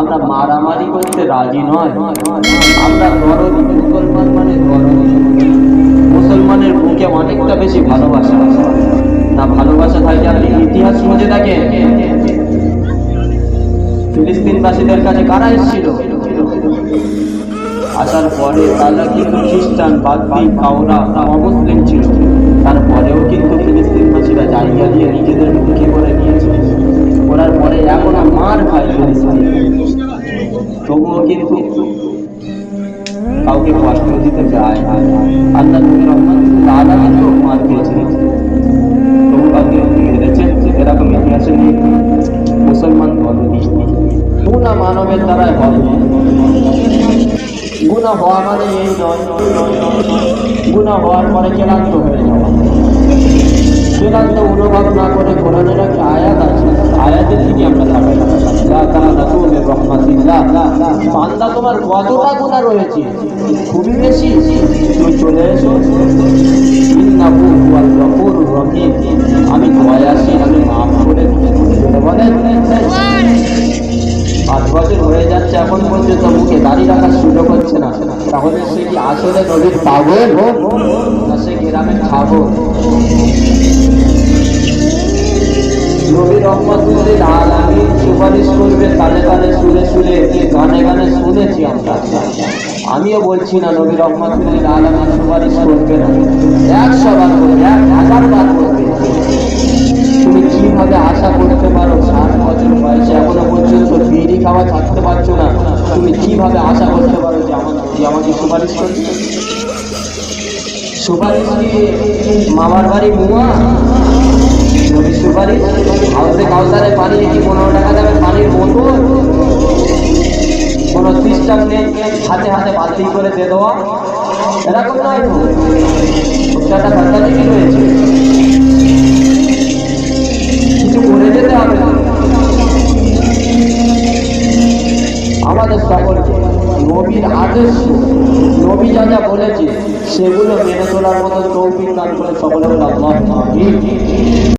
আমরা মারামারি করতে রাজি নয়। আমরা দরদি মুসলমান মানে দরদি। মুসলমানের বুকে অনেকটা বেশি ভালোবাসা না ভালোবাসা থাকে আপনি ইতিহাস খুঁজে থাকেন ফিলিস্তিনবাসীদের কাছে কারা এসেছিল? আসার পরে তারা কিন্তু খ্রিস্টান, বাগদি কাউরা অমুসলিম ছিল। তারপরেও কিন্তু ফিলিস্তিনবাসীরা জায়গা দিয়ে নিজেদের মুখে তবুও কিন্তু কাউকে কষ্ট দিতে না। আল্লাহ নবী রহমতুল্লাহ আলা কিন্তু মার খেয়েছিলেন। তবু কাউকে মেরেছেন এরকম ইতিহাসে নেই। মুসলমান গুণা মানবের দ্বারাই হবে গুণা হওয়া মানে এই নয়। গুণা হওয়ার পরে ক্লান্ত হয়ে যাওয়া। ক্লান্ত অনুভব না করে কোরআনের একটা আয়াত আছে। আয়াতের দিকে আমরা থাকি লা তাআলাতু মির রাহমাতিল্লাহ। তোমার কতটা রয়েছে? খুবই বেশি। তুমি চলে এসো। আমি দয়াশীল আমি মাফ করে পাঁচ বছর হয়ে যাচ্ছে, এখন পর্যন্ত মুখে দাড়ি রাখার সুযোগ হচ্ছে না। তাহলে সে কি আসলে নদীর পাগল? না, সে গ্রামের ছাগল নবী রহমতুল্লিল আলামিন সুপারিশ করবে কানে কানে শুনে শুনে গানে গানে শুনেছি আমরা। আমিও বলছি না, নবী রহমতুল্লিল আলামিন সুপারিশ করবে না। একশো বার করবে এক হাজার বার করবে তুমি কীভাবে আশা করতে পারো? ষাট বছর বয়সে, এখনও পর্যন্ত বিড়ি খাওয়া ছাড়তে পারছ না? তুমি কীভাবে আশা করতে পারো যে আমার যে আমাকে সুপারিশ করছে সুপারিশ কি মামার বাড়ি মুয়া সুপারিশ হাউসে কাউসারে পানি কি পনেরো টাকা দেবে পানির বোতল। কোনো সিস্টেম নেই, হাতে হাতে বালতি করে দিয়ে দেওয়া। এরকম নয় একটা ফ্যান্টাজি রয়েছে কিছু করে যেতে হবে। আমাদের সকলকে নবীর আদর্শ, নবী যা যা বলেছে, সেগুলো মেনে চলার মতো তৌফিক দান করে সকলে বলে আল্লাহ